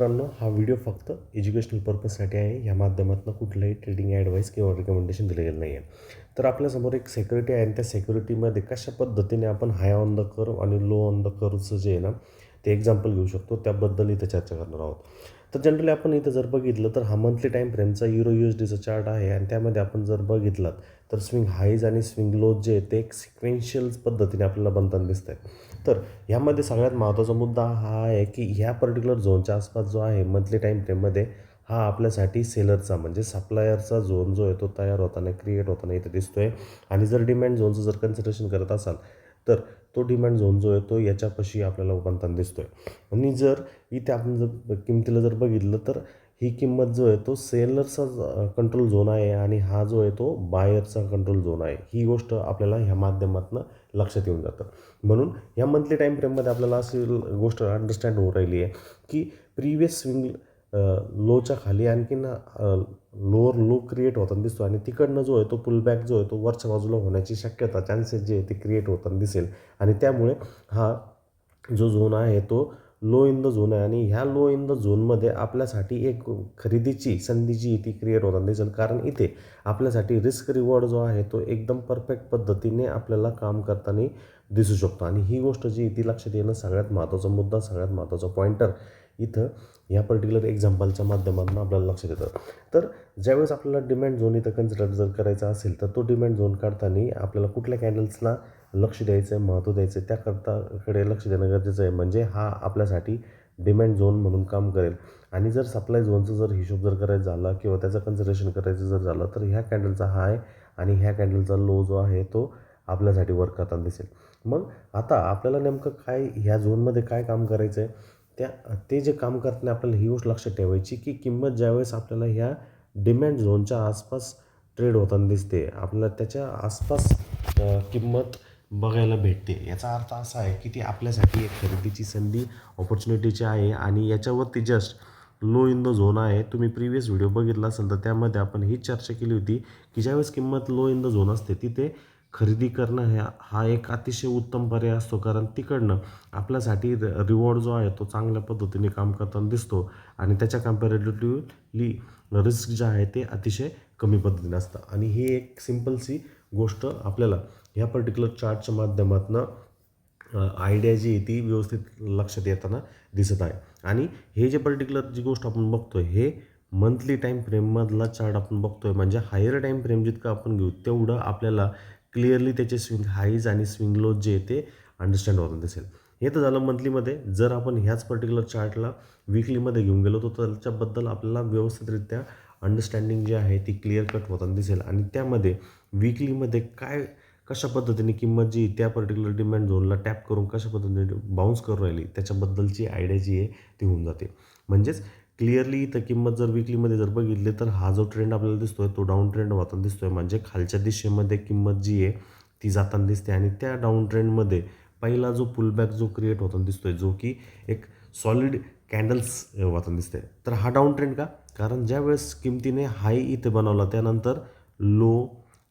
मित्रांनो हा व्हिडिओ फक्त एज्युकेशनल पर्पजसाठी आहे. या माध्यमातून कुठलंही ट्रेडिंग ॲडवाईस किंवा रिकमेंडेशन दिलं गेलं नाही आहे तर आपल्यासमोर एक सेक्युरिटी आहे आणि त्या सेक्युरिटीमध्ये कशा पद्धतीने आपण हाय ऑन द कर्व आणि लो ऑन द कर्वचं जे आहे ना ते एक्झाम्पल घेऊ शकतो. त्याबद्दल इथं चर्चा करणार आहोत. तर जनरली आपण इथं जर बघितलं तर हा मंथली टाईम फ्रेमचा युरो यू एस डीचा चार्ट आहे आणि त्यामध्ये आपण जर बघितलात तर स्विंग हाईज आणि स्विंग लोज जे आहे ते एक सिक्वेन्शियल पद्धतीने आपल्याला बनताना दिसत आहे तर ह्यामध्ये सगळ्यात महत्त्वाचा मुद्दा हा आहे की ह्या पर्टिक्युलर झोनच्या आसपास जो आहे मंथली टाईम फ्रेममध्ये हा आपल्यासाठी सेलरचा म्हणजे सप्लायरचा झोन जो आहे तो तयार होताना क्रिएट होताना इथे दिसतो आहे आणि जर डिमॅन्ड झोनचं जर कन्सिडरेशन करत असाल तर तो डिमांड झोन जो आहे तो याच्यापाशी आपल्याला बनताना दिसतो आहे आणि जर इथे आपण जर किमतीला जर बघितलं तर ही किंमत जो आहे तो सेलरचा कंट्रोल झोन आहे आणि हा जो आहे तो बायरचा कंट्रोल झोन आहे. ही गोष्ट आपल्याला ह्या माध्यमातून लक्षात येऊन जातं. म्हणून ह्या मंथली टाईम फ्रेममध्ये आपल्याला अशी गोष्ट अंडरस्टँड होऊ राहिली आहे की प्रिवियस स्विंग लोच्या खाली आणखीन लोअर लो क्रिएट होताना दिसतो आणि तिकडनं जो आहे तो पुलबॅक जो आहे तो वरच्या बाजूला होण्याची शक्यता चान्सेस जे आहे ते क्रिएट होताना दिसेल. आणि त्यामुळे हा जो झोन आहे तो लो इन द झोन आहे आणि ह्या लो इन द झोनमध्ये आपल्यासाठी एक खरेदीची संधी जी ती क्रिएट होताना दिसेल. कारण इथे आपल्यासाठी रिस्क रिवॉर्ड जो आहे तो एकदम परफेक्ट पद्धतीने आपल्याला काम करताना दिसू शकतो. आणि ही गोष्ट जी ती लक्षात येणं सगळ्यात महत्त्वाचा मुद्दा सगळ्यात महत्त्वाचा पॉईंटर इथं ह्या पर्टिक्युलर एक्झाम्पलच्या माध्यमातून आपल्याला लक्षात येतं. तर ज्यावेळेस आपल्याला डिमांड झोन इथं कन्सिडर जर करायचा असेल तर तो डिमांड झोन काढताना आपल्याला कुठल्या कॅन्डल्सला लक्ष द्यायचं आहे महत्त्व द्यायचं आहे त्याकरताकडे लक्ष देणं गरजेचं आहे. म्हणजे हा आपल्यासाठी डिमांड झोन म्हणून काम करेल. आणि जर सप्लाय झोनचं जर हिशोब जर करायचं झाला किंवा त्याचं कन्सिडरेशन करायचं जर झालं तर ह्या कॅन्डलचा हाय आणि ह्या कॅन्डलचा लो जो आहे तो आपल्यासाठी वर्क करताना दिसेल. मग आता आपल्याला नेमकं काय ह्या झोनमध्ये काय काम करायचं आहे त्या ते जे काम करताना आपल्याला ही गोष्ट लक्षात ठेवायची की किंमत ज्यावेळेस आपल्याला ह्या डिमॅन्ड झोनच्या आसपास ट्रेड होताना दिसते आपल्याला त्याच्या आसपास किंमत बघायला भेटते. याचा अर्थ असा आहे की ती आपल्यासाठी एक खरेदीची संधी ऑपॉर्च्युनिटीची आहे आणि याच्यावरती just low in the zone आहे. तुम्ही प्रिव्हियस व्हिडिओ बघितला असेल तर त्यामध्ये आपण ही चर्चा केली होती की ज्यावेळेस किंमत लो इन द झोन असते तिथे खरेदी करणं ह्या हा एक अतिशय उत्तम पर्याय असतो. कारण तिकडनं आपल्यासाठी रिवॉर्ड जो आहे तो चांगल्या पद्धतीने काम करताना दिसतो. आणि त्याच्या कम्पॅरेटिव्हली रिस्क जे आहे ते अतिशय कमी पद्धतीने असतं. आणि ही एक सिम्पलसी गोष्ट आपल्याला ह्या पर्टिक्युलर चार्टच्या माध्यमातून आयडिया जी आहे ती व्यवस्थित लक्षात येताना दिसत आहे. आणि हे जे पर्टिक्युलर जी गोष्ट आपण बघतो आहे हे मंथली टाईम फ्रेममधला चार्ट आपण बघतो आहे म्हणजे हायर टाईम फ्रेम जितकं आपण घेऊ तेवढं आपल्याला क्लिअरली त्याचे स्विंग हाईज आणि स्विंग लोज जे आहे ते अंडरस्टँड होतं दिसेल हे तर झालं मंथलीमध्ये. जर आपण ह्याच पर्टिक्युलर चार्टला विकलीमध्ये घेऊन गेलो तर त्याच्याबद्दल आपल्याला व्यवस्थितरित्या अंडरस्टँडिंग जी आहे ती क्लिअर कट होताना दिसेल. आणि त्यामध्ये विकलीमध्ये काय कशा पद्धतीने किंमत जी त्या पर्टिक्युलर डिमांड झोनला टॅप करून कशा पद्धतीने बाउन्स करून राहिली त्याच्याबद्दलची आयडिया जी आहे ती होऊन जाते. म्हणजेच क्लिअरली इथं किंमत जर विकलीमध्ये जर बघितली तर हा जो ट्रेंड आपल्याला दिसतो आहे तो डाऊन ट्रेंड होताना दिसतो आहे म्हणजे खालच्या दिशेमध्ये किंमत जी आहे ती जाताना दिसते. आणि त्या डाऊन ट्रेंडमध्ये पहिला जो पुलबॅक जो क्रिएट होताना दिसतो आहे जो की एक सॉलिड कॅन्डल्स होताना दिसते तर हा डाऊन ट्रेंड का? कारण ज्यावेळेस किमतीने हाय इथे बनवला त्यानंतर लो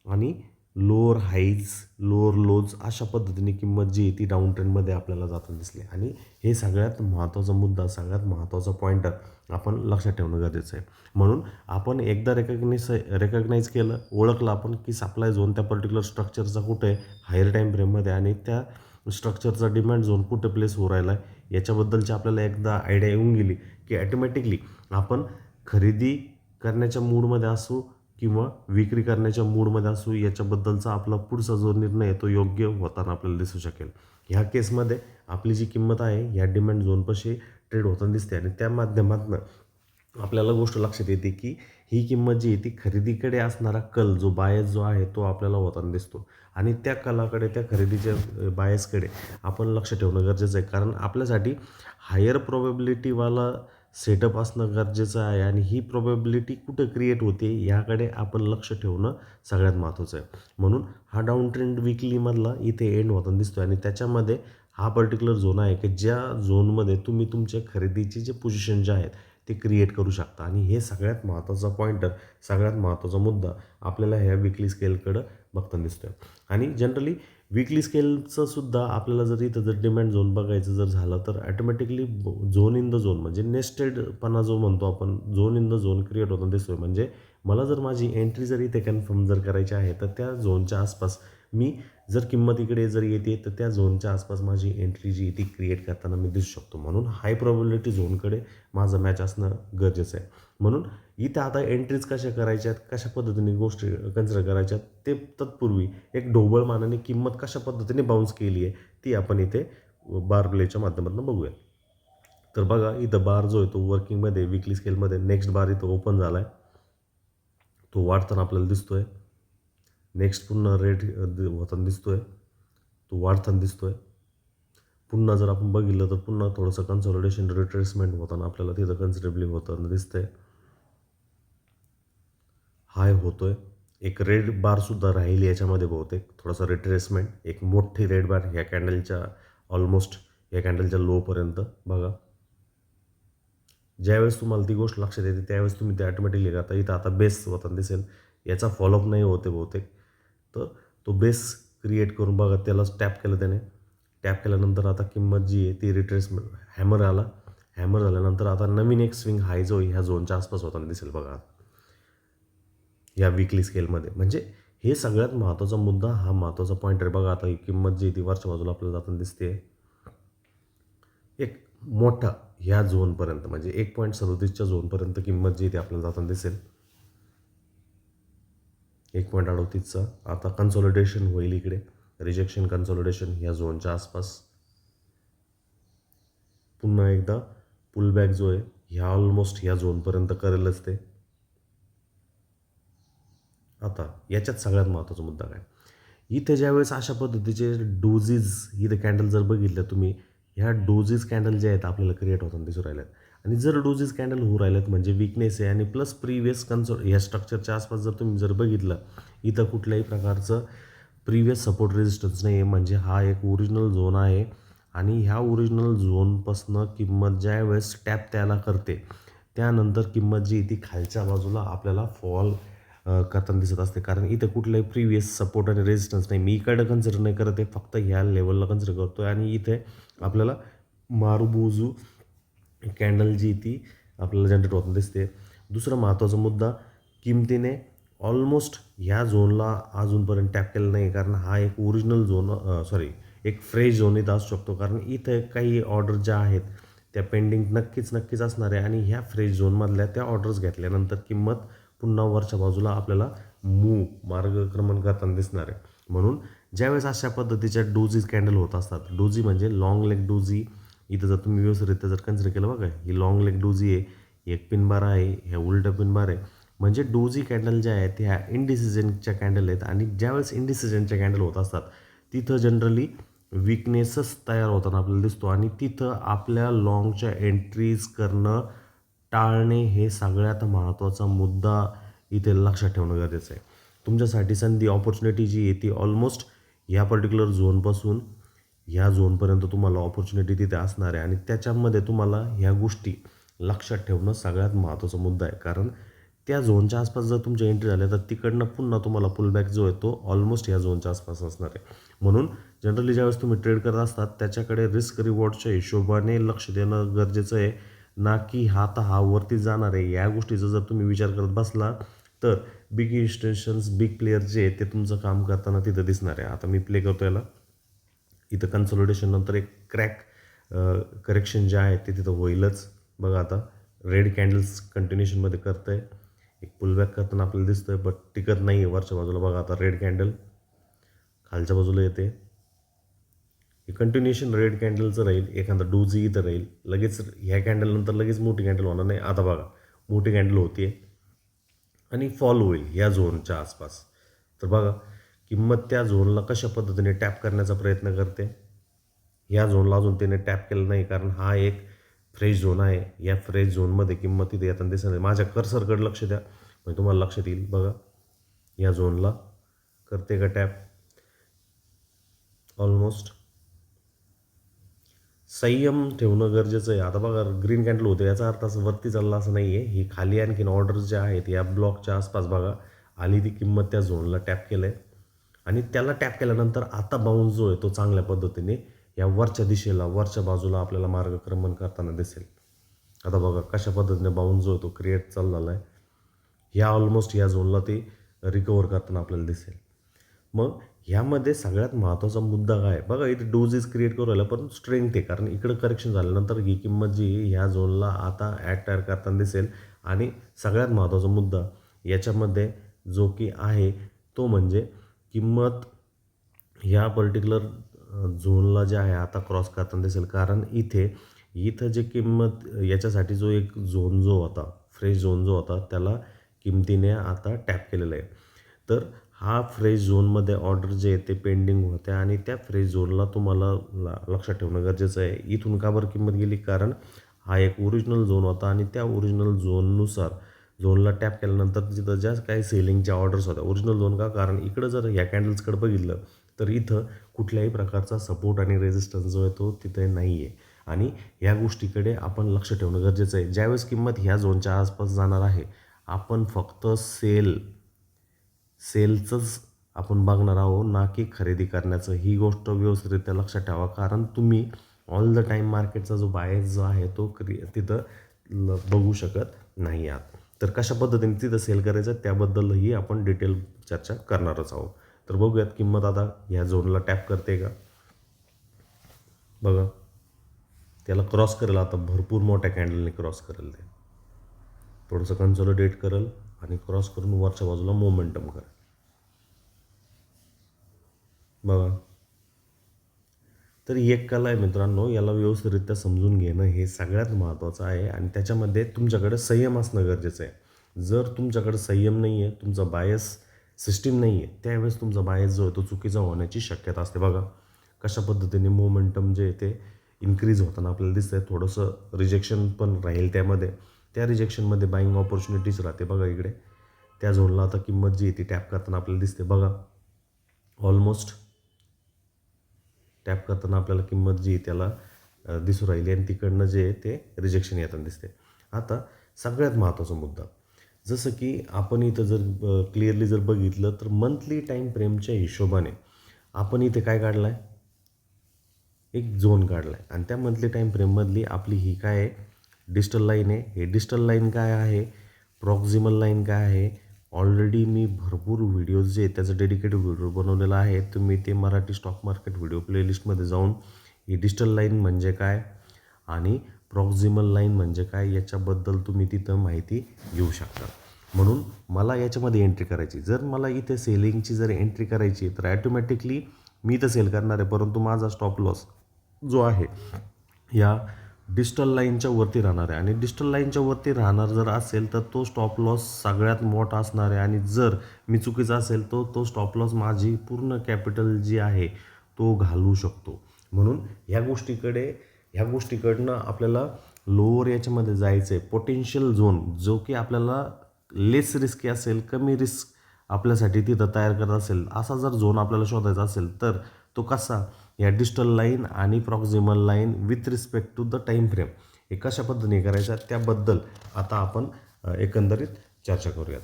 आणि लोअर हाईज लोअर लोज अशा पद्धतीने किंमत जी आहे ती डाऊन ट्रेंडमध्ये आपल्याला जाताना दिसली. आणि हे सगळ्यात महत्त्वाचा मुद्दा सगळ्यात महत्त्वाचा पॉईंट आपण लक्षात ठेवणं गरजेचं आहे. म्हणून आपण एकदा रेकग्नाइज रेकग्नाईज केलं ओळखलं आपण की सप्लाय झोन त्या पर्टिक्युलर स्ट्रक्चरचा कुठे आहे? हायर टाईम फ्रेममध्ये आणि त्या स्ट्रक्चरचा डिमांड झोन कुठे प्लेस होऊ राहिला आहे याच्याबद्दलची आपल्याला एकदा आयडिया येऊन गेली की ॲटोमॅटिकली आपण खरेदी करण्याच्या मूडमध्ये असू किंवा विक्री करण्याच्या मूडमध्ये असू याच्याबद्दलचा आपला पुढचा जो निर्णय तो योग्य होताना आपल्याला दिसू शकेल. ह्या केसमध्ये आपली जी किंमत आहे ह्या डिमांड झोनपाशी ट्रेड होताना दिसते आणि त्या माध्यमातून आपल्याला गोष्ट लक्षात येते की ही किंमत जी आहे ती खरेदीकडे असणारा कल जो बायस जो आहे तो आपल्याला होताना दिसतो. आणि त्या कलाकडे त्या खरेदीच्या बायसकडे आपण लक्ष ठेवणं गरजेचं आहे. कारण आपल्यासाठी हायर प्रोबेबिलिटीवाला सेटअप असणं गरजेचं आहे आणि ही प्रोबेबिलिटी कुठं क्रिएट होते याकडे आपण लक्ष ठेवणं सगळ्यात महत्त्वाचं आहे. म्हणून हा डाऊन ट्रेंड विकलीमधला इथे एंड होताना दिसतो आणि त्याच्यामध्ये हा पर्टिक्युलर झोन आहे की ज्या झोनमध्ये तुम्ही तुमच्या खरेदीचे जे पोझिशन जे आहेत ते क्रिएट करू शकता. आणि हे सगळ्यात महत्त्वाचा पॉईंटर सगळ्यात महत्त्वाचा मुद्दा आपल्याला ह्या विकली स्केलकडं बघताना दिसतो आहे आणि जनरली विकली स्केलचं सुद्धा आपल्याला जर इथं जर डिमांड झोन बघायचं जर झालं तर automatically zone in the zone म्हणजे नेस्टेडपणा जो म्हणतो आपण zone in the zone create होतो दिसतोय. म्हणजे मला जर माझी एंट्री जर इथे कन्फर्म जर करायची आहे तर त्या झोनच्या आसपास मी जर किंमत इकडे जर येते तर त्या झोनच्या आसपास माझी एंट्री जी ती क्रिएट करताना मी दिसू शकतो. म्हणून हाय प्रॉबिलिटी झोनकडे माझं मॅच असणं गरजेचं आहे. म्हणून इथं आता एंट्रीज कशा करायच्यात कशा पद्धतीने गोष्टी कन्सिडर करायच्यात ते तत्पूर्वी एक ढोबळ मानाने किंमत कशा पद्धतीने बाउन्स केली आहे ती आपण इथे बार प्लेच्या माध्यमातून बघूया तर बघा इथं बार जो आहे तो वर्किंगमध्ये विकली स्केलमध्ये नेक्स्ट बार इथं ओपन झाला आहे तो वाढताना आपल्याला दिसतो आहे नेक्स्ट पुन्हा रेट होताना दिसतो आहे तो वाढताना दिसतो आहे पुन्हा जर आपण बघितलं तर पुन्हा थोडंसं कन्सॉलिडेशन रिट्रेसमेंट होताना आपल्याला तिथं कन्सिडरेबली होताना दिसतंय. हाय होतो आहे एक रेड बारसुद्धा राहील याच्यामध्ये बहुतेक. थोडासा रिट्रेसमेंट एक मोठी रेड बार ह्या कॅन्डलच्या ऑलमोस्ट या कॅन्डलच्या लोपर्यंत बघा. ज्यावेळेस तुम्हाला ती गोष्ट लक्षात येते त्यावेळेस तुम्ही ते ऑटोमॅटिकली करता. इथं आता बेस स्वतः दिसेल. याचा फॉलोअप नाही होते बहुतेक. तर तो बेस क्रिएट करून बघा त्याला टॅप केलं त्याने. टॅप केल्यानंतर आता किंमत जी आहे ती रिट्रेसमेंट हॅमर आला. हॅमर झाल्यानंतर आता नवीन एक स्विंग हाय जो ह्या झोनच्या आसपास होताना दिसेल बघा. या विकली स्केलमध्ये म्हणजे हे सगळ्यात महत्त्वाचा मुद्दा हा महत्त्वाचा पॉईंट आहे. बघा आता ही किंमत जी आहे ती वरच्या बाजूला आपल्याला जाताना दिसते एक मोठा ह्या झोनपर्यंत म्हणजे एक पॉईंट सदोतीसच्या झोनपर्यंत किंमत जी आहे ती आपल्याला जाताना दिसेल. एक पॉईंट अडोतीसचा. आता कन्सॉलिडेशन होईल इकडे. रिजेक्शन कन्सॉलिडेशन ह्या झोनच्या आसपास. पुन्हा एकदा पुलबॅक जो आहे ह्या ऑलमोस्ट ह्या झोनपर्यंत करेलच ते. आता याच्यात सगळ्यात महत्त्वाचा मुद्दा काय? इथे ज्यावेळेस अशा पद्धतीचे डोजेस इथे कॅन्डल जर बघितलं तुम्ही ह्या डोजेस कॅन्डल जे आहेत आपल्याला क्रिएट होताना दिसून राहिल्यात. आणि जर डोजेस कॅन्डल होऊ राहिल्यात म्हणजे विकनेस आहे आणि प्लस प्रिवियस कन्सो ह्या स्ट्रक्चरच्या आसपास जर तुम्ही जर बघितलं इथं कुठल्याही प्रकारचं प्रिवियस सपोर्ट रेजिस्टन्स नाही आहे म्हणजे हा एक ओरिजिनल झोन आहे आणि ह्या ओरिजिनल झोनपासनं किंमत ज्या वेळेस टॅप त्याला करते त्यानंतर किंमत जी आहे ती खालच्या बाजूला आपल्याला फॉल करताना दिसत असते. कारण इथं कुठलाही प्रिवियस सपोर्ट आणि रेजिस्टन्स नाही. मी इकडं कन्सिडर नाही करत आहे. फक्त ह्या लेवलला कन्सिडर करतो आहे आणि इथे आपल्याला मारुबुजू कॅन्डल जी ती आपल्याला जनरेट होताना दिसते. दुसरा महत्त्वाचा मुद्दा किमतीने ऑलमोस्ट ह्या झोनला अजूनपर्यंत टॅप केलं नाही. कारण हा एक ओरिजिनल झोन सॉरी एक फ्रेश झोन इथं असू शकतो. कारण इथं काही ऑर्डर ज्या आहेत त्या पेंडिंग नक्कीच नक्कीच असणार आहे. आणि ह्या फ्रेश झोनमधल्या त्या ऑर्डर्स घेतल्यानंतर किंमत पुन्हा वरच्या बाजूला आपल्याला मूव मार्गक्रमण करताना दिसणार आहे. म्हणून ज्यावेळेस अशा पद्धतीच्या डोजीज कॅन्डल होत असतात डोजी म्हणजे लाँग लेग डोजी. इथं जर तुम्ही व्यवस्थितरित्या जर कन्सिडर केलं बघा ही लाँग लेग डोजी आहे एक पिनबार आहे ह्या उलटं पिनबार आहे. म्हणजे डोजी कॅन्डल ज्या आहेत ह्या इंडिसिजनच्या कॅन्डल आहेत आणि ज्यावेळेस इंडिसिजनच्या कॅन्डल होत असतात तिथं जनरली विकनेसच तयार होताना आपल्याला दिसतो आणि तिथं आपल्या लाँगच्या एंट्रीज करणं टाळणे हे सगळ्यात महत्त्वाचा मुद्दा इथे लक्षात ठेवणं गरजेचं आहे. तुमच्यासाठी संधी ऑपॉर्च्युनिटी जी आहे ती ऑलमोस्ट ह्या पर्टिक्युलर झोनपासून ह्या झोनपर्यंत तुम्हाला ऑपॉर्च्युनिटी तिथे असणार आहे आणि त्याच्यामध्ये तुम्हाला ह्या गोष्टी लक्षात ठेवणं सगळ्यात महत्त्वाचा मुद्दा आहे. कारण त्या झोनच्या आसपास जर तुमच्या एंट्री झाल्या तर तिकडनं पुन्हा तुम्हाला पुलबॅक जो आहे तो ऑलमोस्ट ह्या झोनच्या आसपास असणार आहे. म्हणून जनरली ज्यावेळेस तुम्ही ट्रेड करत असतात त्याच्याकडे रिस्क रिवॉर्डच्या हिशोबाने लक्ष देणं गरजेचं आहे. ना की हा हा वरती जाणार आहे. या गोष्टीचा जर तुम्ही विचार करत बसला तर बिग इन्स्टेशन्स बिग प्लेयर जे आहेत ते तुमचं काम करताना तिथं दिसणार आहे. आता मी प्ले करतो याला. इथं कन्सोलिडेशन नंतर एक क्रॅक करेक्शन जे आहे ते तिथं होईलच. बघा आता रेड कॅन्डल्स कंटिन्युएशनमध्ये करतं आहे एक पुलबॅक करताना आपल्याला दिसतं आहे बट टिकत नाही आहे वरच्या बाजूला. बघा आता रेड कॅन्डल खालच्या बाजूला येते. हे कंटिन्युएशन रेड कॅन्डलचं राहील एखादा डोजी इथं राहील. लगेच ह्या कॅन्डलनंतर लगेच मोठी कॅन्डल होणार नाही. आता बघा मोठी कॅन्डल होती आणि फॉल होईल या झोनच्या आसपास. तर बघा किंमत त्या झोनला कशा पद्धतीने टॅप करण्याचा प्रयत्न करते? ह्या झोनला अजून त्याने टॅप केलं नाही कारण हा एक फ्रेश झोन आहे. या फ्रेश झोनमध्ये किंमत तिथे येताना दिसत माझ्या कर्सरकडे लक्ष द्या. म्हणजे तुम्हाला लक्षात येईल. बघा या झोनला करते का टॅप ऑलमोस्ट संयम ठेवणं गरजेचं आहे. आता बघा ग्रीन कॅन्डल होते. याचा अर्थ असं वरती चालला असं नाही आहे ही खाली आणखीन ऑर्डर्स ज्या आहेत या ब्लॉकच्या आसपास बघा आली ती किंमत त्या झोनला टॅप केलं आहे आणि त्याला टॅप केल्यानंतर आता बाउन्स जो आहे तो चांगल्या पद्धतीने या वरच्या दिशेला वरच्या बाजूला आपल्याला मार्गक्रमण करताना दिसेल. आता बघा कशा पद्धतीने बाउन्स जो आहे तो क्रिएट चाललेला आहे. ह्या ऑलमोस्ट या झोनला ते रिकवर करताना आपल्याला दिसेल. मग ह्यामध्ये सगळ्यात महत्त्वाचा मुद्दा काय? बघा इथे डोजेस क्रिएट करू राहिला पण स्ट्रेंथ आहे कारण इकडं करेक्शन झाल्यानंतर ही किंमत जी ह्या झोनला आता ॲड तयार करताना दिसेल. आणि सगळ्यात महत्त्वाचा मुद्दा याच्यामध्ये जो की आहे तो म्हणजे किंमत ह्या पर्टिक्युलर झोनला जे आहे आता क्रॉस करताना दिसेल. कारण इथे इथं जे किंमत याच्यासाठी जो एक झोन जो होता फ्रेश झोन जो होता त्याला किमतीने आता टॅप केलेलं आहे. तर हा फ्रेश झोनमध्ये ऑर्डर जे आहे ते पेंडिंग होते आणि त्या फ्रेश झोनला तुम्हाला ला लक्षात ठेवणं गरजेचं आहे. इथून का बरं किंमत गेली? कारण हा एक ओरिजिनल झोन होता आणि त्या ओरिजिनल झोननुसार झोनला टॅप केल्यानंतर तिथं ज्या काही सेलिंगच्या ऑर्डर्स होत्या ओरिजिनल झोन का? कारण इकडं जर ह्या कॅन्डल्सकडे बघितलं तर इथं कुठल्याही प्रकारचा सपोर्ट आणि रेजिस्टन्स जो आहे तो तिथे नाही आहे आणि ह्या गोष्टीकडे आपण लक्ष ठेवणं गरजेचं आहे. ज्यावेळेस किंमत ह्या झोनच्या आसपास जाणार आहे आपण फक्त सेल सेलचंच आपण बघणार आहोत ना की खरेदी करण्याचं. ही गोष्ट व्यवस्थितरित्या लक्षात ठेवा. कारण तुम्ही ऑल द टाईम मार्केटचा जो बायस जो आहे तो क्रि तिथं ल बघू शकत नाही आहात. तर कशा पद्धतीने तिथं सेल करायचं त्याबद्दलही आपण डिटेल चर्चा करणारच आहोत. तर बघूयात किंमत आता ह्या झोनला टॅप करते का? बघा. त्याला क्रॉस करेल आता भरपूर मोठ्या कॅन्डलने क्रॉस करेल ते. थोडंसं कन्सोलिडेट करेल आणि क्रॉस करून वरच्या बाजूला मोमेंटम करेल. बघा. तर ही एक कला आहे मित्रांनो याला व्यवस्थितरित्या समजून घेणं हे सगळ्यात महत्त्वाचं आहे आणि त्याच्यामध्ये तुमच्याकडे संयम असणं गरजेचं आहे. जर तुमच्याकडे संयम नाही आहे तुमचा बायस सिस्टीम नाही आहे त्यावेळेस तुमचा बायस जो आहे तो चुकीचा होण्याची शक्यता असते. बघा कशा पद्धतीने मोमेंटम जे ते इन्क्रीज होताना आपल्याला दिसतं आहे थोडंसं रिजेक्शन पण राहील त्यामध्ये. त्या रिजेक्शनमध्ये बाईंग ऑपॉर्च्युनिटीज राहते बघा इकडे. त्या झोनला आता किंमत जी आहे ती टॅप करताना आपल्याला दिसते. बघा ऑलमोस्ट टॅप करताना आपल्याला किंमत जी त्याला दिसून दिसू राहिली आणि तिकडनं जे ते रिजेक्शन येताना दिसते. आता सगळ्यात महत्त्वाचा मुद्दा जसं की आपण इथं जर क्लिअरली जर बघितलं तर मंथली टाईम फ्रेमच्या हिशोबाने आपण इथे काय काढलं आहे एक झोन काढला आहे आणि त्या मंथली टाईम फ्रेममधली आपली ही काय आहे? डिजिटल लाईन आहे. हे डिजिटल लाईन काय आहे? प्रॉक्झिमल लाईन काय आहे? ऑलरेडी मी भरपूर व्हिडिओज जे त्याचं डेडिकेटेड व्हिडिओ बनवलेला आहे. तुम्ही ते मराठी स्टॉक मार्केट व्हिडिओ प्लेलिस्टमध्ये जाऊन ही डिजिटल लाईन म्हणजे काय आणि प्रॉक्झिमल लाईन म्हणजे काय याच्याबद्दल तुम्ही तिथं माहिती घेऊ शकता. म्हणून मला याच्यामध्ये एंट्री करायची जर मला इथे सेलिंगची जर एंट्री करायची तर ॲटोमॅटिकली मी तर सेल करणार आहे. परंतु माझा स्टॉप लॉस जो आहे या डिजिटल लाईनच्या वरती राहणार आहे. आणि डिजिटल लाईनच्या वरती राहणार जर असेल तर तो स्टॉप लॉस सगळ्यात मोठा असणार आहे. आणि जर मी चुकीचा असेल तो तो स्टॉप लॉस माझी पूर्ण कॅपिटल जी आहे तो घालवू शकतो. म्हणून ह्या गोष्टीकडे ह्या गोष्टीकडनं आपल्याला लोअर याच्यामध्ये जायचं आहे पोटेन्शियल झोन जो की आपल्याला लेस रिस्की असेल कमी रिस्क आपल्यासाठी तिथं तयार करत असेल असा जर झोन आपल्याला शोधायचा असेल तर तो कसा? या डिजिटल लाईन आणि proximal line with respect to the time frame हे कशा पद्धतीने करायच्या त्याबद्दल आता आपण एकंदरीत चर्चा करूयात.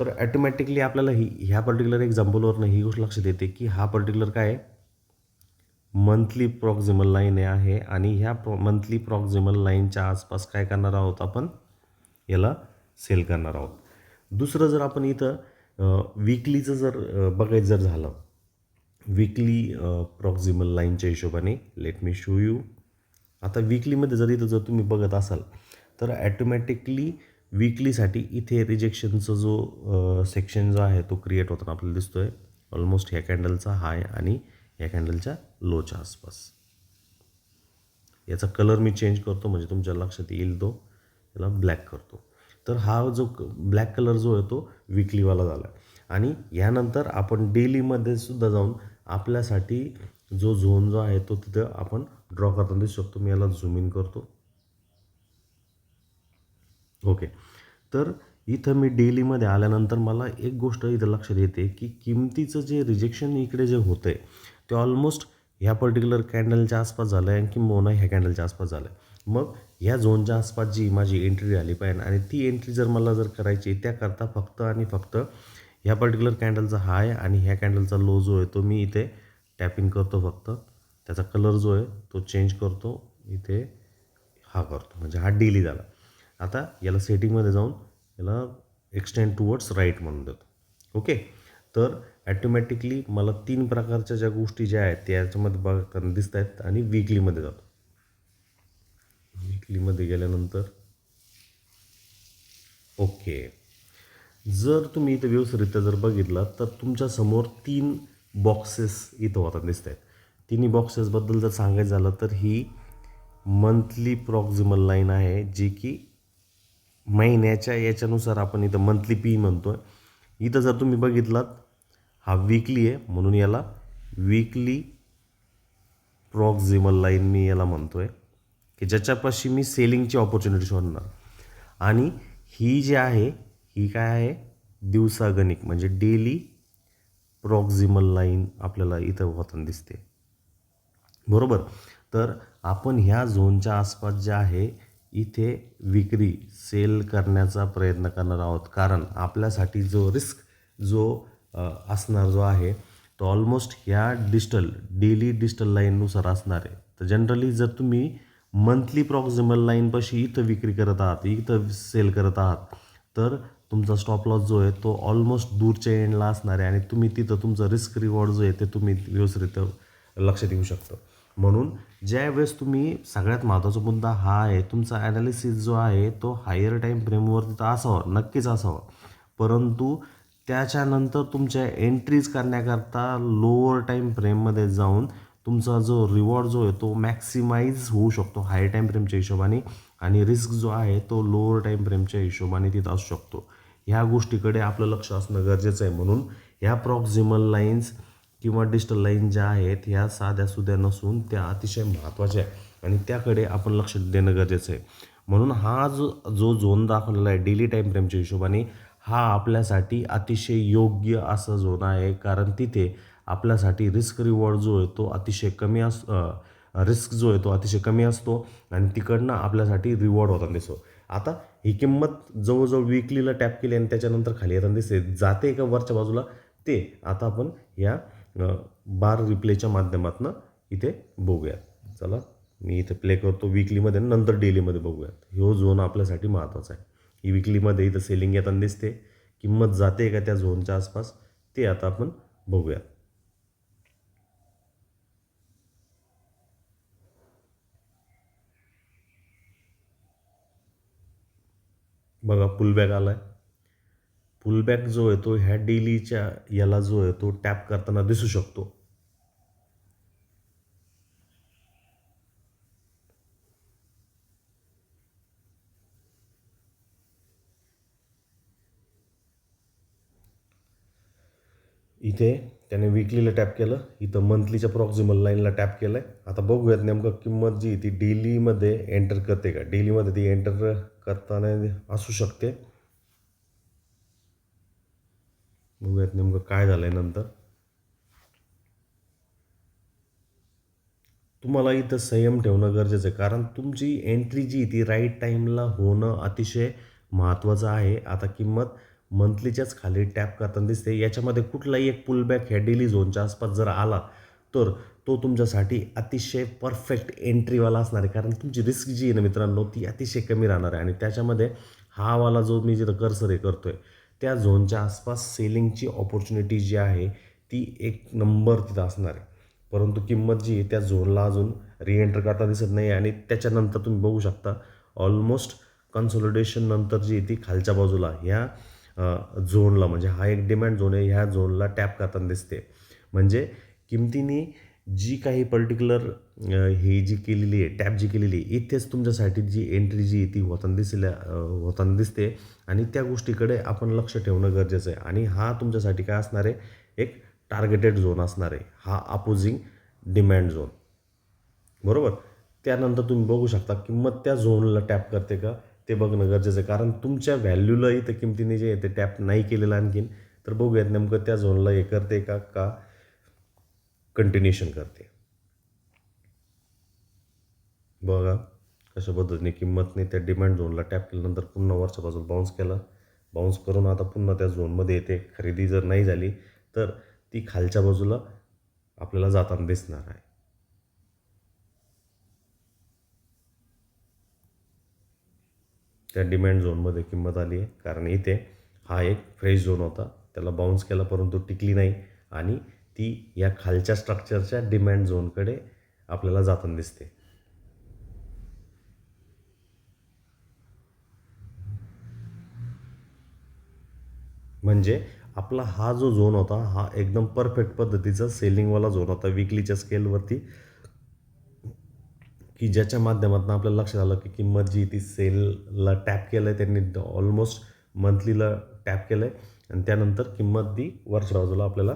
तर ॲटोमॅटिकली आपल्याला ही ह्या पर्टिक्युलर एक्झाम्पलवरनं ही गोष्ट लक्षात येते की हा पर्टिक्युलर काय आहे? मंथली प्रॉक्झिमल लाईन आहे आणि ह्या प्रॉ मंथली प्रॉक्झिमल लाईनच्या आसपास काय करणार आहोत आपण? याला सेल करणार आहोत. दुसरं जर आपण इथं विकलीचं जर बघायचं जर झालं विकली प्रॉक्झिमल लाईनच्या हिशोबाने लेट मी शो यू आता विकलीमध्ये जर इथं जर तुम्ही बघत असाल तर ॲटोमॅटिकली विकलीसाठी इथे रिजेक्शनचा जो uh, सेक्शन जो आहे तो क्रिएट होताना आपल्याला दिसतो आहे ऑलमोस्ट ह्या कॅन्डलचा हाय आणि ह्या कॅन्डलच्या लोच्या आसपास. याचा कलर मी चेंज करतो म्हणजे तुमच्या लक्षात येईल तो. याला ब्लॅक करतो. तर हा जो ब्लॅक कलर जो आहे तो विकलीवाला झाला. आहे आणि यानंतर आपण डेलीमध्ये सुद्धा जाऊन आपल्यासाठी जो झोन जो आहे तो तिथं आपण ड्रॉ करताना दिसू शकतो. मी याला झूम इन करतो. ओके तर इथं मी डेलीमध्ये आल्यानंतर मला एक गोष्ट इथं लक्षात येते की किमतीचं जे रिजेक्शन इकडे जे होतं आहे ते ऑलमोस्ट ह्या पर्टिक्युलर कॅन्डलच्या आसपास झालं आहे किंबहुना ह्या कॅन्डलच्या आसपास झालं आहे मग ह्या झोनच्या आसपास जी माझी एंट्री आली पाहिजे आणि ती एंट्री जर मला जर करायची त्याकरता फक्त आणि फक्त ह्या पर्टिक्युलर कॅन्डलचा हाय आणि ह्या कॅन्डलचा लो जो आहे तो मी इथे टॅपिंग करतो फक्त. त्याचा कलर जो आहे तो चेंज करतो. इथे हा करतो. म्हणजे हा डेली झाला. आता याला सेटिंगमध्ये जाऊन याला एक्सटेंड टुवर्ड्स राईट म्हणून देतो. ओके तर ॲटोमॅटिकली मला तीन प्रकारच्या ज्या गोष्टी ज्या आहेत त्या याच्यामध्ये बघताना दिसत आहेत आणि वीकलीमध्ये जातो. वीकलीमध्ये गेल्यानंतर ओके जर तुम्ही इथं व्यवस्थितरित्या जर बघितलं तर तुमच्यासमोर तीन बॉक्सेस इथं होतात दिसत आहेत तिन्ही बॉक्सेसबद्दल जर सांगायचं झालं तर ही मंथली प्रॉक्झिमल लाईन आहे जी की महिन्याच्या याच्यानुसार आपण इथं मंथली पी म्हणतो आहे इथं जर तुम्ही बघितलात हा वीकली आहे म्हणून याला वीकली प्रॉक्झिमल लाईन मी याला म्हणतो आहे की ज्याच्यापाशी मी सेलिंगची ऑपॉर्च्युनिटी शोधणार. आणि ही जी आहे ही काय आहे? दिवसागणिक म्हणजे डेली प्रॉक्झिमल लाईन आपल्याला इथं होताना दिसते. बरोबर? तर आपण ह्या झोनच्या आसपास जे आहे इथे विक्री सेल करण्याचा प्रयत्न करणार आहोत. कारण आपल्यासाठी जो रिस्क जो असणार जो आहे तो ऑलमोस्ट ह्या डिजिटल डेली डिजिटल लाईननुसार असणार आहे. तर जनरली जर तुम्ही मंथली प्रॉक्झिमल लाईनपाशी इथं विक्री करत आहात इथं सेल करत आहात तर तुमचा स्टॉप लॉस जो आहे तो ऑलमोस्ट दूरच्या एंडला असणार आहे आणि तुम्ही तिथं तुमचं रिस्क रिवॉर्ड जो आहे ते तुम्ही व्यवस्थित लक्षात येऊ शकता. म्हणून ज्या वेळेस तुम्ही सगळ्यात महत्त्वाचा मुद्दा हा आहे तुमचा ॲनालिसिस जो आहे तो हायर टाईम फ्रेमवर तिथं असावा नक्कीच असावा. परंतु त्याच्यानंतर तुमच्या एंट्रीज करण्याकरता लोअर टाईम फ्रेममध्ये जाऊन तुमचा जो रिवॉर्ड जो आहे तो मॅक्सिमाइज होऊ शकतो हाय टाईम फ्रेमच्या हिशोबाने आणि रिस्क जो आहे तो लोअर टाईम फ्रेमच्या हिशोबाने तिथं असू शकतो. ह्या गोष्टीकडे आपलं लक्ष असणं गरजेचं आहे म्हणून ह्या प्रॉक्झिमल लाईन्स किंवा डिजिटल लाईन ज्या आहेत ह्या साध्या सुध्या नसून त्या अतिशय महत्त्वाच्या आहे आणि त्याकडे आपण लक्ष देणं गरजेचं आहे. म्हणून हा जो जो झोन दाखवलेला आहे डेली टाईम फ्रेमच्या हिशोबाने हा आपल्यासाठी अतिशय योग्य असा झोन आहे. कारण तिथे आपल्यासाठी रिस्क रिवॉर्ड जो आहे तो अतिशय कमी अस रिस्क जो आहे तो अतिशय कमी असतो आणि तिकडनं आपल्यासाठी रिवॉर्ड होताना दिसतो. आता ही किंमत जवळजवळ विकलीला टॅप केली आणि त्याच्यानंतर खाली येताना दिसते. जाते का वरच्या बाजूला. ते आता आपण या बार रिप्लेच्या माध्यमातून इथे बघूयात. चला मी इथे प्ले करतो विकलीमध्ये नंतर डेलीमध्ये बघूयात. ह्यो झोन आपल्यासाठी महत्त्वाचा आहे. ही विकलीमध्ये इथं सेलिंग येताना दिसते. किंमत जाते का त्या झोनच्या आसपास ते आता आपण बघूयात. बघा पुलबॅक आला आहे पुलबॅक जो आहे तो ह्या डेलीच्या याला जो आहे तो टॅप करताना दिसू शकतो. इथे त्याने विकलीला टॅप केलं. इथं मंथलीच्या प्रॉक्झिमल लाईनला टॅप केलं आहे आता बघूयात नेमकं किंमत जी आहे ती डेलीमध्ये एंटर करते का? डेलीमध्ये ती एंटर करताना असू शकते. बघूयात नेमकं काय झालं आहे नंतर. तुम्हाला इथं संयम ठेवणं गरजेचं आहे. कारण तुमची एंट्री जी आहे ती राईट टाईमला होणं अतिशय महत्त्वाचं आहे. आता किंमत मंथलीच्याच खाली टॅप करताना दिसते. याच्यामध्ये कुठलाही एक पुलबॅक ह्या डेली झोनच्या आसपास जर आला तर तो तुमच्यासाठी अतिशय परफेक्ट एंट्रीवाला असणार आहे. कारण तुमची रिस्क जी आहे ना मित्रांनो ती अतिशय कमी राहणार आहे. आणि त्याच्यामध्ये हा वाला जो मी जिथं कर्सर हे करतो आहे त्या झोनच्या आसपास सेलिंगची ऑपॉर्च्युनिटी जी आहे ती एक नंबर तिथं असणार आहे. परंतु किंमत जी आहे त्या झोनला अजून रिएंटर करता दिसत नाही आणि त्याच्यानंतर तुम्ही बघू शकता ऑलमोस्ट कन्सोलिडेशननंतर जी आहे ती खालच्या बाजूला ह्या झोनला म्हणजे हा एक डिमांड झोन आहे ह्या झोनला टॅप करताना दिसते. म्हणजे किमतीने जी काही पर्टिक्युलर ही जी केलेली आहे टॅप जी केलेली आहे इथेच तुमच्यासाठी जी एंट्री जी आहे ती होताना दिसल्या होताना दिसते. आणि त्या गोष्टीकडे आपण लक्ष ठेवणं गरजेचं आहे. आणि हा तुमच्यासाठी काय असणार आहे? एक टार्गेटेड झोन असणार आहे. हा अपोजिंग डिमँड झोन बरोबर? त्यानंतर तुम्ही बघू शकता किंमत त्या झोनला टॅप करते का? ते बघणं गरजेचं आहे. कारण तुमच्या व्हॅल्यूला इथं किमतीने जे आहे ते टॅप नाही केलेलं आणखीन. तर बघूयात नेमकं त्या झोनला हे करते का का कंटिन्युएशन करते. बघा कशा पद्धतीने किंमतने त्या डिमांड झोनला टॅप केल्यानंतर पुन्हा वरच्या बाजूला बाउन्स केला. बाउन्स करून आता पुन्हा त्या झोनमध्ये येते. खरेदी जर नाही झाली तर ती खालच्या बाजूला आपल्याला जाताना दिसणार आहे. त्या डिमँड झोनमध्ये किंमत आली आहे. कारण इथे हा एक फ्रेश झोन होता. त्याला बाउन्स केला परंतु टिकली नाही. आणि ती या खालच्या स्ट्रक्चरच्या डिमँड झोनकडे आपल्याला जाताना दिसते. म्हणजे आपला हा जो झोन होता हा एकदम परफेक्ट पद्धतीचा सेलिंगवाला झोन होता. विकलीच्या स्केलवरती की ज्याच्या माध्यमातून आपल्याला लक्षात आलं की किंमत जी ती सेलला टॅप केलं आहे त्यांनी ऑलमोस्ट मंथलीला टॅप केलं आहे आणि त्यानंतर किंमत ती वरच्या बाजूला आपल्याला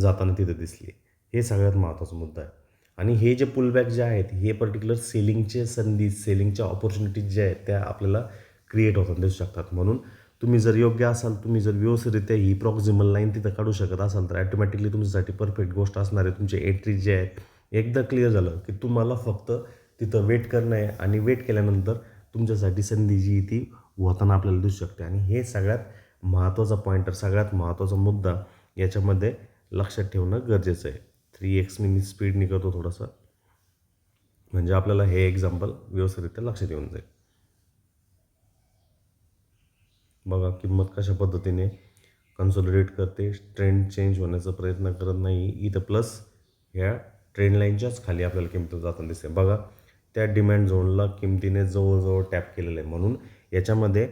जाताना तिथे दिसली. हे सगळ्यात महत्त्वाचा मुद्दा आहे. आणि हे जे पुलबॅक जे आहेत हे पर्टिक्युलर सेलिंगचे संधी सेलिंगच्या ऑपॉर्च्युनिटीज ज्या आहेत त्या आपल्याला क्रिएट होताना दिसू शकतात. म्हणून तुम्ही जर योग्य असाल तुम्ही जर व्यवस्थितरित्या ही प्रॉक्झिमल लाईन तिथं काढू शकत असाल तर ॲटोमॅटिकली तुमच्यासाठी परफेक्ट गोष्ट असणार आहे. तुमचे एंट्री जे आहेत एकदा क्लिअर झालं की तुम्हाला फक्त तिथं वेट करणं आहे आणि वेट केल्यानंतर तुमच्यासाठी संधी जी ती होताना आपल्याला दिसू शकते. आणि हे सगळ्यात महत्त्वाचा पॉईंटर सगळ्यात महत्त्वाचा मुद्दा याच्यामध्ये लक्षात ठेवणं गरजेचं आहे. थ्री एक्स मी स्पीडने करतो थोडंसं. म्हणजे आपल्याला हे एक्झाम्पल व्यवस्थितरित्या लक्षात येऊन जाईल. बघा किंमत कशा पद्धतीने कन्सोलिडेट करते. ट्रेंड चेंज होण्याचा प्रयत्न करत नाही. इथं प्लस ह्या ट्रेंड लाईनच्याच खाली आपल्याला किंमत जाताना दिसते. बघा त्या डिमँड झोनला किमतीने जवळजवळ टॅप केलेलं आहे. म्हणून याच्यामध्ये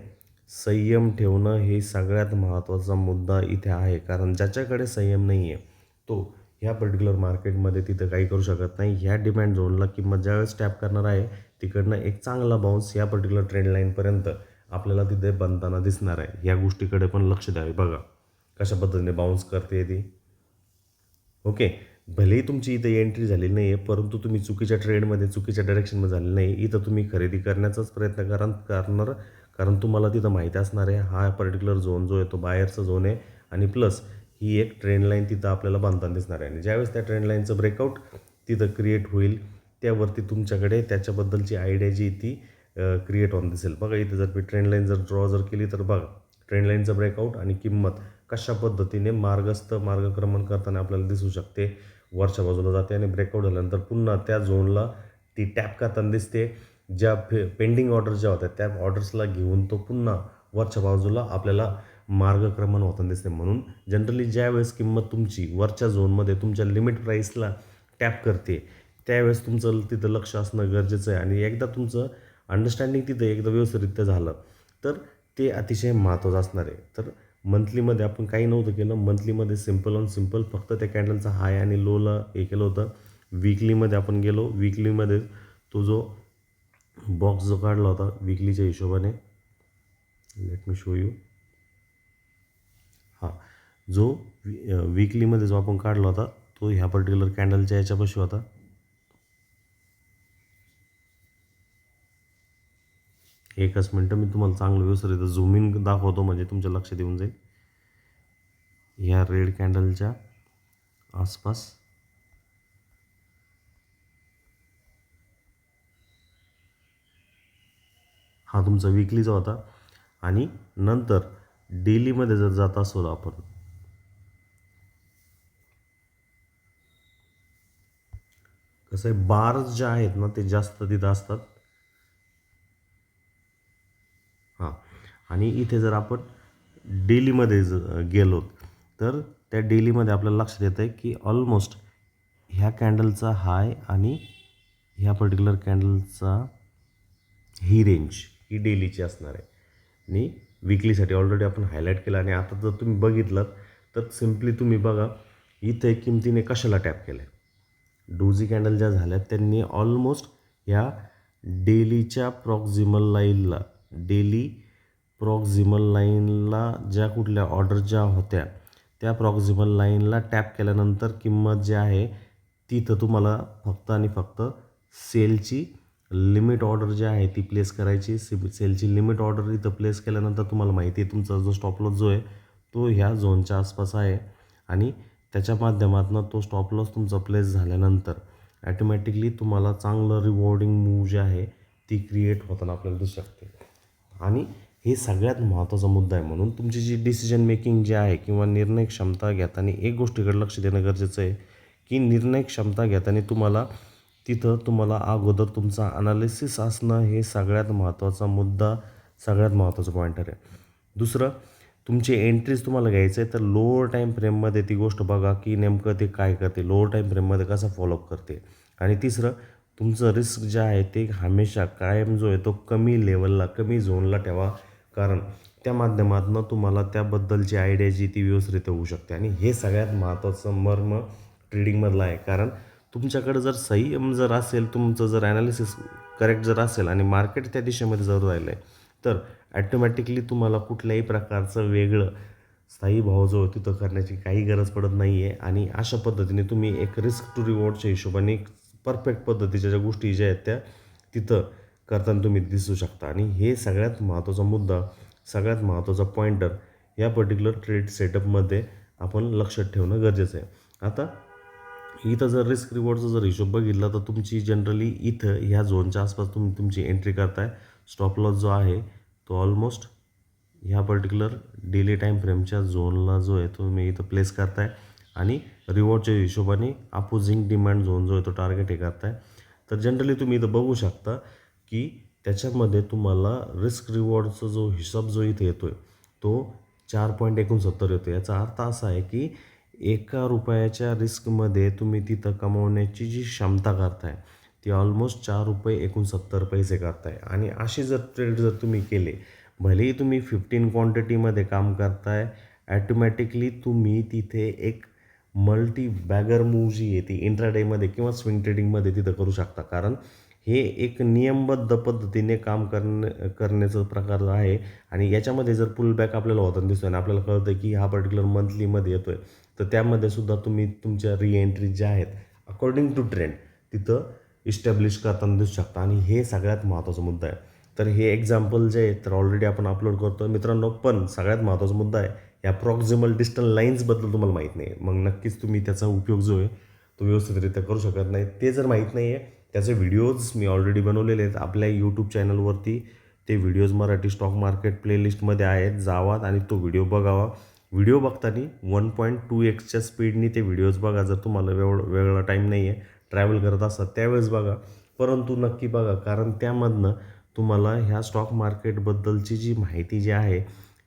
संयम ठेवणं हे सगळ्यात महत्त्वाचा मुद्दा इथे आहे. कारण ज्याच्याकडे संयम नाही आहे तो ह्या पर्टिक्युलर मार्केटमध्ये तिथं काही करू शकत नाही. ह्या डिमँड झोनला किंमत ज्यावेळेस टॅप करणार आहे तिकडनं एक चांगला बाउन्स ह्या पर्टिक्युलर ट्रेंड लाईनपर्यंत आपल्याला तिथे बनताना दिसणार आहे. ह्या गोष्टीकडे पण लक्ष द्यावे. बघा कशा पद्धतीने बाउन्स करते ती. ओके? भलेही तुमची इथं एंट्री झालेली नाही आहे परंतु तुम्ही चुकीच्या ट्रेडमध्ये चुकीच्या डायरेक्शनमध्ये झालेलं नाही इथं तुम्ही खरेदी करण्याचाच प्रयत्न करा करणार कारण तुम्हाला तिथं माहिती असणार आहे हा पर्टिक्युलर झोन जो आहे तो बाहेरचा झोन आहे. आणि प्लस ही एक ट्रेंड लाईन तिथं आपल्याला बांधताना दिसणार आहे. आणि ज्यावेळेस त्या ट्रेंड लाईनचं ब्रेकआउट तिथं क्रिएट होईल त्यावरती तुमच्याकडे त्याच्याबद्दलची आयडिया जी ती क्रिएट होऊन दिसेल. बघा इथं जर मी ट्रेंड लाईन जर ड्रॉ जर केली तर बघा ट्रेंड लाईनचं ब्रेकआउट आणि किंमत कशा पद्धतीने मार्गस्थ मार्गक्रमण करताना आपल्याला दिसू शकते. वरच्या बाजूला जाते आणि ब्रेकआउट झाल्यानंतर पुन्हा त्या झोनला ती टॅप करताना दिसते. ज्या पे पेंडिंग ऑर्डर ज्या होत्या त्या ऑर्डर्सला घेऊन तो पुन्हा वरच्या बाजूला आपल्याला मार्गक्रमण होताना दिसते. म्हणून जनरली ज्या वेळेस किंमत तुमची वरच्या झोनमध्ये तुमच्या लिमिट प्राईसला टॅप करते त्यावेळेस तुमचं तिथं लक्ष असणं गरजेचं आहे. आणि एकदा तुमचं अंडरस्टँडिंग तिथं एकदा व्यवस्थितरित्या झालं तर ते अतिशय महत्त्वाचं असणार आहे. तर मंथलीमध्ये आपण काही नव्हतं केलं. मंथलीमध्ये सिंपल ऑन सिंपल फक्त त्या कॅन्डलचा हाय आणि लोला हे केलं होतं. विकलीमध्ये आपण गेलो. विकलीमध्ये तो जो बॉक्स जो काढला होता विकलीच्या हिशोबाने लेट मी शो यू हां जो वीकलीमध्ये जो आपण काढला होता तो ह्या पर्टिक्युलर कॅन्डलच्या याच्यापाशी होता. एकच मिनटं मी तुम्हाला चांगलं व्यवस्थित झूमिंग दाखवतो म्हणजे तुमच्या लक्षात येऊन जाईल. ह्या रेड कॅन्डलच्या आसपास. हा तुमचा विकलीचा होता. आणि नंतर डेलीमध्ये जर जात असलो आपण. कसं आहे बार्स ज्या आहेत ना ते जास्त तिथं असतात हां आणि इथे जर आपण डेलीमध्ये ज गेलो तर त्या डेलीमध्ये आपल्याला लक्षात येतं आहे की ऑलमोस्ट ह्या कॅन्डलचा हाय आणि ह्या पर्टिक्युलर कॅन्डलचा ही रेंज ही डेलीची असणार आहे. आणि विकलीसाठी ऑलरेडी आपण हायलाईट केलं आणि आता जर तुम्ही बघितलं तर सिम्पली तुम्ही बघा इथे किमतीने कशाला टॅप केलं आहे डोझी कॅन्डल ज्या झाल्या त्यांनी ऑलमोस्ट ह्या डेलीच्या प्रॉक्झिमल लाईनला डेली प्रॉक्झिमल लाईनला ज्या कुठल्या ऑर्डर ज्या होत्या त्या प्रॉक्झिमल लाईनला टॅप केल्यानंतर किंमत जी आहे तिथं तुम्हाला फक्त आणि फक्त सेलची लिमिट ऑर्डर जी आहे ती प्लेस करायची. सि सेलची लिमिट ऑर्डर इथं प्लेस केल्यानंतर तुम्हाला माहिती आहे तुमचा जो स्टॉपलॉस जो आहे तो ह्या झोनच्या आसपास आहे. आणि त्याच्या माध्यमातून तो स्टॉपलॉस तुमचा प्लेस झाल्यानंतर ॲटोमॅटिकली तुम्हाला चांगलं रिवॉर्डिंग मूव जे आहे ती क्रिएट होताना आपल्याला दिसू शकते. आणि हे सगळ्यात महत्त्वाचा मुद्दा आहे म्हणून तुमची जी डिसिजन मेकिंग जी आहे किंवा निर्णय क्षमता घेताना एक गोष्टीकडे लक्ष देणं गरजेचं आहे की निर्णय क्षमता घेताना तुम्हाला तिथं तुम्हाला अगोदर तुमचा अनालिसिस असणं हे सगळ्यात महत्त्वाचा मुद्दा सगळ्यात महत्त्वाचा पॉईंटर आहे. दुसरं तुमची एंट्रीज तुम्हाला घ्यायचं आहे तर लोअर टाईम फ्रेममध्ये ती गोष्ट बघा की नेमकं ते काय करते लोअर टाईम फ्रेममध्ये कसं फॉलोअप करते. आणि तिसरं तुमचं रिस्क जे आहे ते हमेशा कायम जो आहे तो कमी लेवलला कमी झोनला ठेवा. कारण त्या माध्यमातून तुम्हाला त्याबद्दलची आयडिया जी ती व्यवस्थित होऊ शकते. आणि हे सगळ्यात महत्त्वाचं मर्म ट्रेडिंगमधलं आहे. कारण तुमच्याकडे जर संयम जर असेल तुमचं जर ॲनालिसिस करेक्ट जर असेल आणि मार्केट त्या दिशेमध्ये जर राहिलं आहे तर ॲटोमॅटिकली तुम्हाला कुठल्याही प्रकारचं वेगळं स्थायी भाव जो आहे तिथं करण्याची काही गरज पडत नाही आहे आणि अशा पद्धतीने तुम्ही एक रिस्क टू रिवॉर्डच्या हिशोबाने परफेक्ट पद्धतीच्या ज्या गोष्टी ज्या आहेत त्या तिथं करताना तुम्ही दिसू शकता. आणि हे सगळ्यात महत्त्वाचा मुद्दा सगळ्यात महत्त्वाचा पॉईंटर या पर्टिक्युलर ट्रेड सेटअपमध्ये आपण लक्षात ठेवणं गरजेचं आहे. आता इथं जर रिस्क रिवॉर्डचा जर हिशोब बघितला तर तुमची जनरली इथं ह्या झोनच्या आसपास तुम्ही तुमची एंट्री करताय. स्टॉप लॉस जो आहे तो ऑलमोस्ट ह्या पर्टिक्युलर डेली टाईम फ्रेमच्या झोनला जो आहे तो तुम्ही इथं प्लेस करताय. आणि रिवॉर्डच्या हिशोबाने अपोजिंग डिमांड झोन जो आहे तो टार्गेट हे करताय. तर जनरली तुम्ही इथं बघू शकता की त्याच्यामध्ये तुम्हाला रिस्क रिवॉर्डचा जो हिशोब जो इथे येतो आहे तो चार पॉईंट एकोणसत्तर येतो याचा अर्थ असा आहे की एका रुपयाच्या रिस्कमध्ये तुम्ही तिथं कमवण्याची जी क्षमता करताय ती ऑलमोस्ट चार रुपये एकोणसत्तर पैसे करताय आणि अशी जर ट्रेड जर तुम्ही केले भलेही तुम्ही फिफ्टीन क्वांटिटीमध्ये काम करताय ॲटोमॅटिकली तुम्ही तिथे एक मल्टी बॅगर मूव जी आहे ती इंट्राडेमध्ये किंवा स्विंग ट्रेडिंगमध्ये तिथं करू शकता. कारण हे एक नियमबद्ध पद्धतीने काम करणे करण्याचं प्रकार आहे. आणि याच्यामध्ये जर पुलबॅक आपल्याला होताना दिसतोय आणि आपल्याला कळतं की हा पर्टिक्युलर मंथलीमध्ये येतो आहे तर त्यामध्ये सुद्धा तुम्ही तुमच्या रिएंट्री ज्या आहेत अकॉर्डिंग टू ट्रेंड तिथं इस्टॅब्लिश करताना दिसू शकता. आणि हे सगळ्यात महत्त्वाचा मुद्दा आहे. तर हे एक्झाम्पल जे आहे तर ऑलरेडी आपण अपलोड करतो मित्रांनो पण सगळ्यात महत्त्वाचा मुद्दा आहे या प्रॉक्झिमल डिस्टल लाईन्सबद्दल तुम्हाला माहीत नाही. मग नक्कीच तुम्ही त्याचा उपयोग जो आहे तो व्यवस्थितरित्या करू शकत नाही. ते जर माहीत नाही आहे त्याचे व्हिडिओज मी ऑलरेडी बनवलेले आहेत. आपल्या यूट्यूब चॅनलवरती ते व्हिडिओज मराठी स्टॉक मार्केट प्लेलिस्टमध्ये आहेत. जावात आणि तो व्हिडिओ बघावा. व्हिडिओ बघताना वन पॉईंट टू एक्सच्या स्पीडनी ते व्हिडिओज बघा. जर तुम्हाला वेळ वेगळा टाईम नाही आहे ट्रॅव्हल करत असतात त्यावेळेस बघा. परंतु नक्की बघा कारण त्यामधनं तुम्हाला ह्या स्टॉक मार्केटबद्दलची जी माहिती जी आहे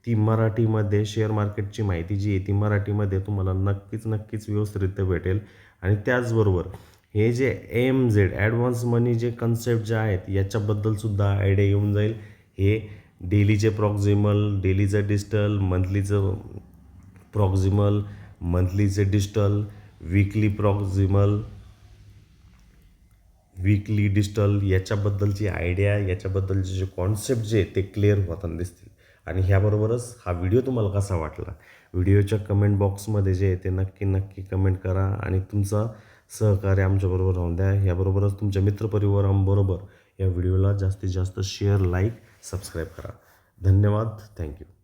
ती मराठीमध्ये शेअर मार्केटची माहिती जी आहे ती मराठीमध्ये तुम्हाला नक्कीच नक्कीच व्यवस्थितरित्या भेटेल. आणि त्याचबरोबर हे जे एम झेड ॲडव्हान्स मनी जे कन्सेप्ट जे आहेत याच्याबद्दलसुद्धा आयडिया येऊन जाईल. हे डेलीचे प्रॉक्झिमल डेलीचं डिजिटल मंथलीचं proximal मंथलीचे digital weekly proximal weekly digital याच्याबद्दलची idea याच्याबद्दलचे जे कॉन्सेप्ट जे ते क्लिअर होताना दिसतील. आणि ह्याबरोबरच हा व्हिडिओ तुम्हाला कसा वाटला? व्हिडिओच्या कमेंट बॉक्समध्ये जे आहे ते नक्की नक्की कमेंट करा. आणि तुमचा सहकार्य आमच्याबरोबर राहून द्या. ह्याबरोबरच तुमच्या मित्रपरिवारांबरोबर या व्हिडिओला जास्तीत जास्त शेअर लाईक सबस्क्राईब करा. धन्यवाद. थँक्यू